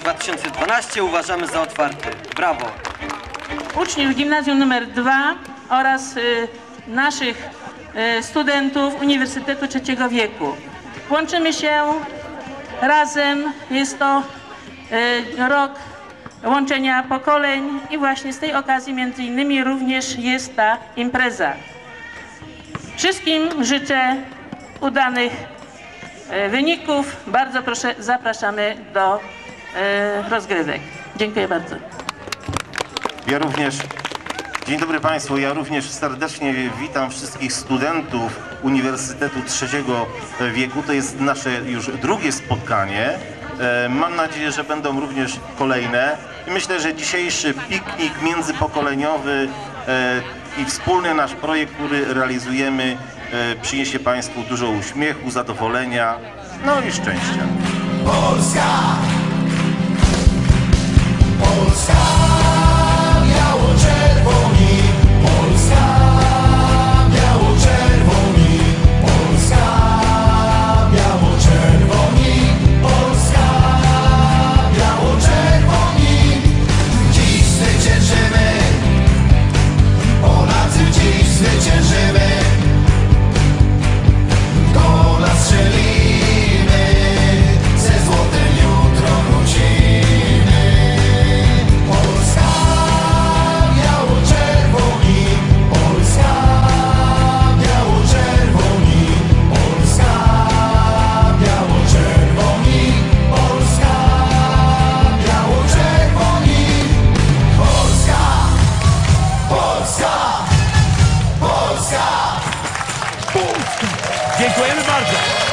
2012 uważamy za otwarty. Brawo! uczniów gimnazjum nr 2 oraz y, naszych y, studentów Uniwersytetu Trzeciego Wieku. Łączymy się razem, jest to y, rok łączenia pokoleń i właśnie z tej okazji między innymi również jest ta impreza. Wszystkim życzę udanych wyników. Bardzo proszę, zapraszamy do e, rozgrywek. Dziękuję bardzo. Ja również, dzień dobry Państwu, ja również serdecznie witam wszystkich studentów Uniwersytetu Trzeciego Wieku. To jest nasze już drugie spotkanie. E, Mam nadzieję, że będą również kolejne. I myślę, że dzisiejszy piknik międzypokoleniowy e, i wspólny nasz projekt, który realizujemy, e, przyniesie Państwu dużo uśmiechu, zadowolenia, no i szczęścia. Polska Polska biało-czerwoni Dziękujemy bardzo.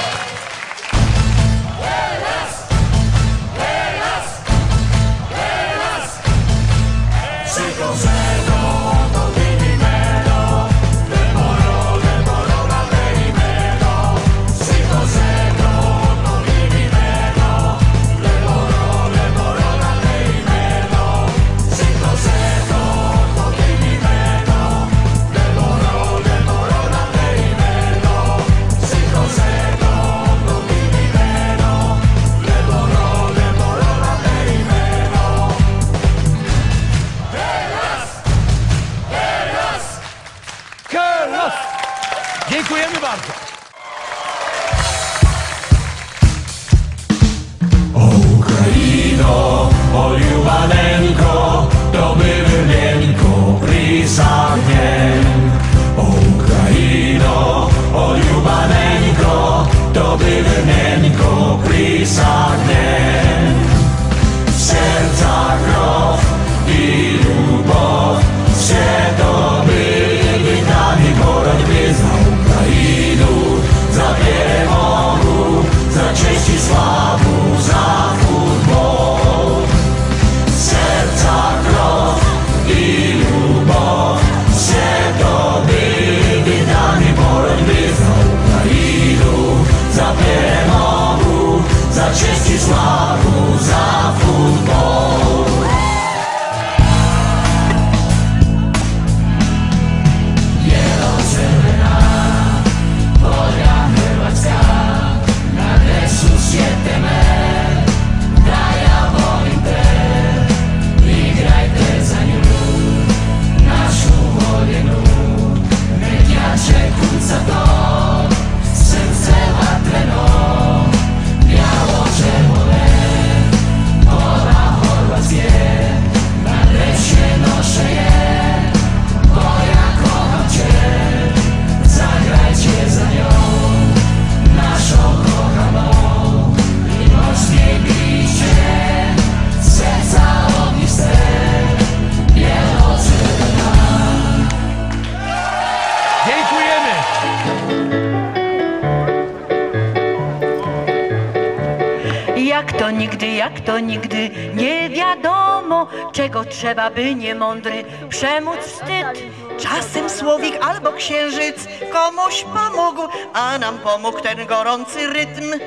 Jak to nigdy, nie wiadomo, czego trzeba by niemądry przemóc wstyd. Czasem słowik albo księżyc komuś pomógł, a nam pomógł ten gorący rytm.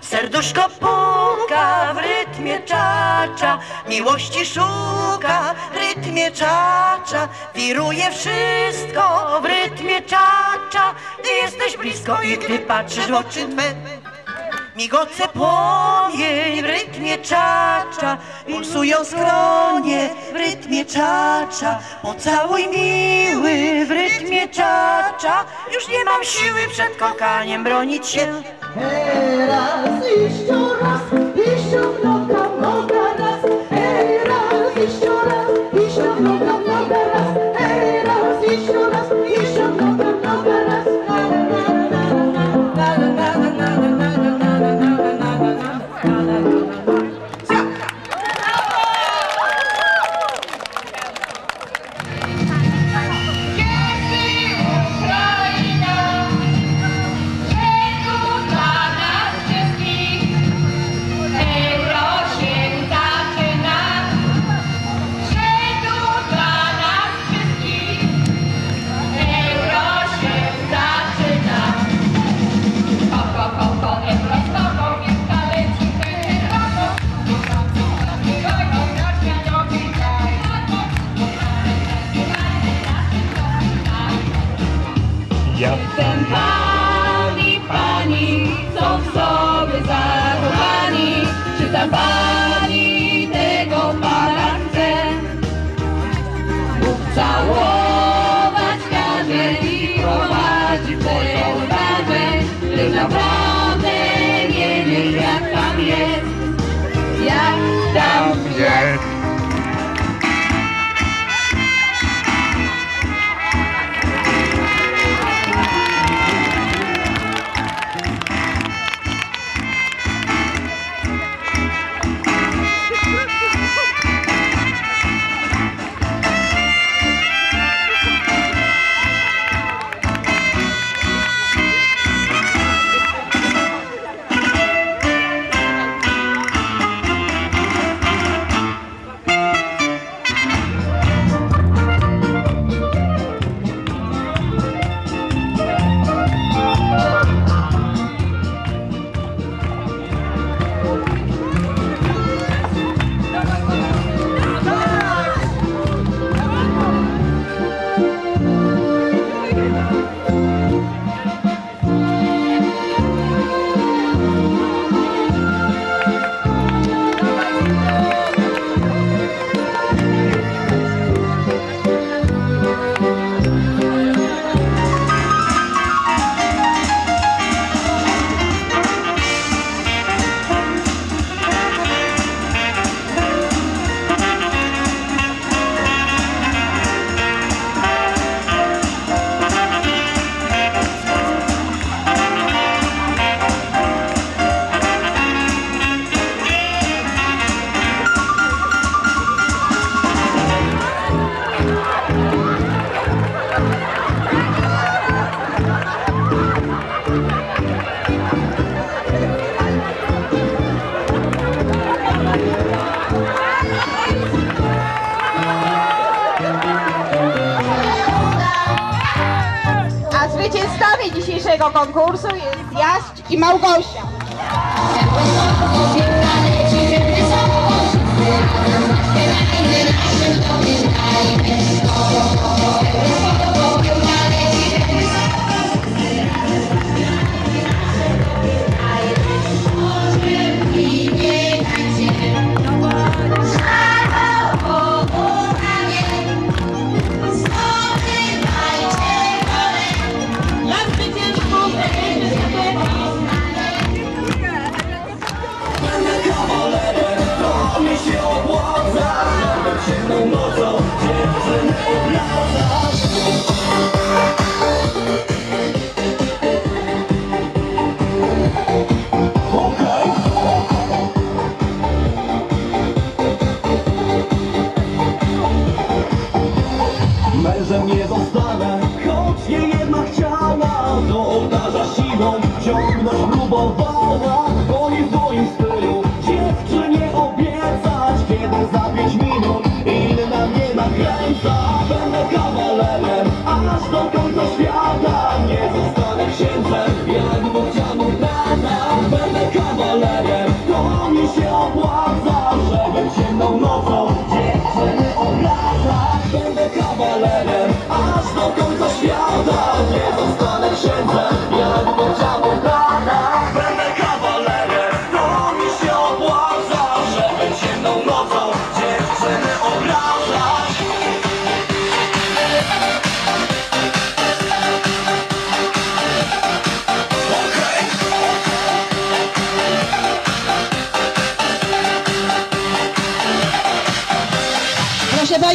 Serduszko puka w rytmie czacza, miłości szuka w rytmie czacza. Wiruje wszystko w rytmie czacza, gdy jesteś blisko i gdy patrzysz w oczy twe. Migoce płomień w rytmie czacza, pulsują skronie w rytmie czacza. Pocałuj miły w rytmie czacza, już nie mam siły przed kokaniem bronić się. Teraz iść raz, iść w dla pani tego pana chce. Bóg całować każe i prowadzi w tę ołtarzę, konkursu jest Jaś i Małgosia. no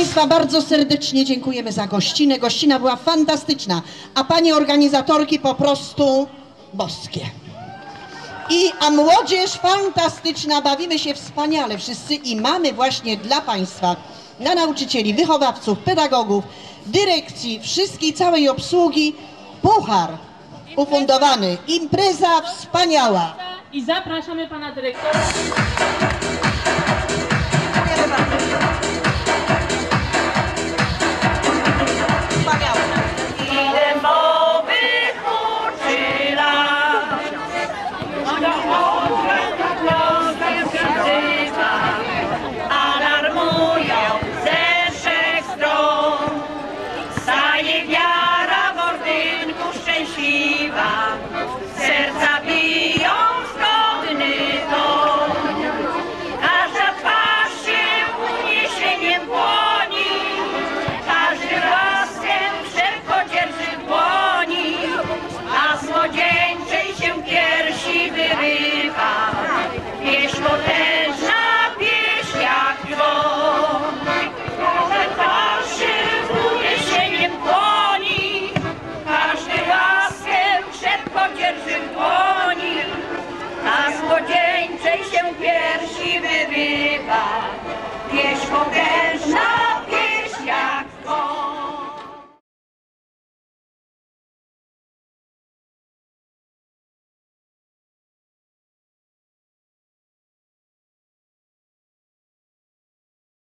Państwa, bardzo serdecznie dziękujemy za gościnę. Gościna była fantastyczna, a Panie organizatorki po prostu boskie. I, a młodzież fantastyczna, bawimy się wspaniale wszyscy i mamy właśnie dla Państwa, dla nauczycieli, wychowawców, pedagogów, dyrekcji, wszystkiej całej obsługi puchar ufundowany. Impreza wspaniała. I zapraszamy pana dyrektora.